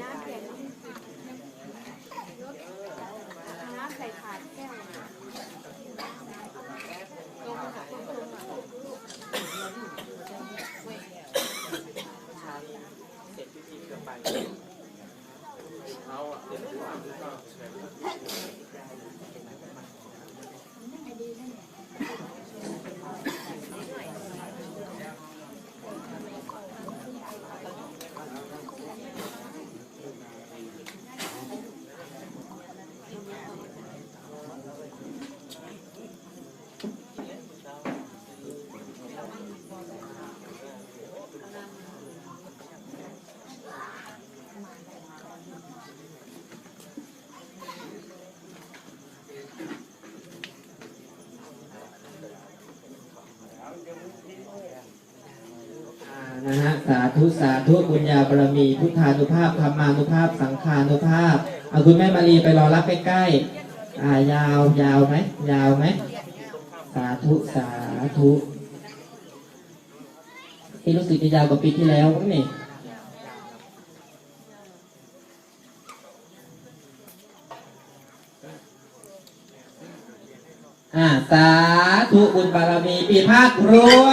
น้ำแข็งน้ำใส่ถาดแก้วลงค่ะลงค่ะเสร็จพิธีเกือบไปเขาอะเสร็จพิธีก็ ฮะสาธุสาธุบุญญาบารมี พุทธานุภาพธรรมานุภาพ สังฆานุภาพเอาคุณแม่มารีไปรอรับใกล้ๆอ่ายาวยาวไหมยาวไหมสาธุสาธุที่รู้สึกจะยาวกว่าปีที่แล้วมั้งนี่อ่าสาธุบุญบารมีปีภาครัว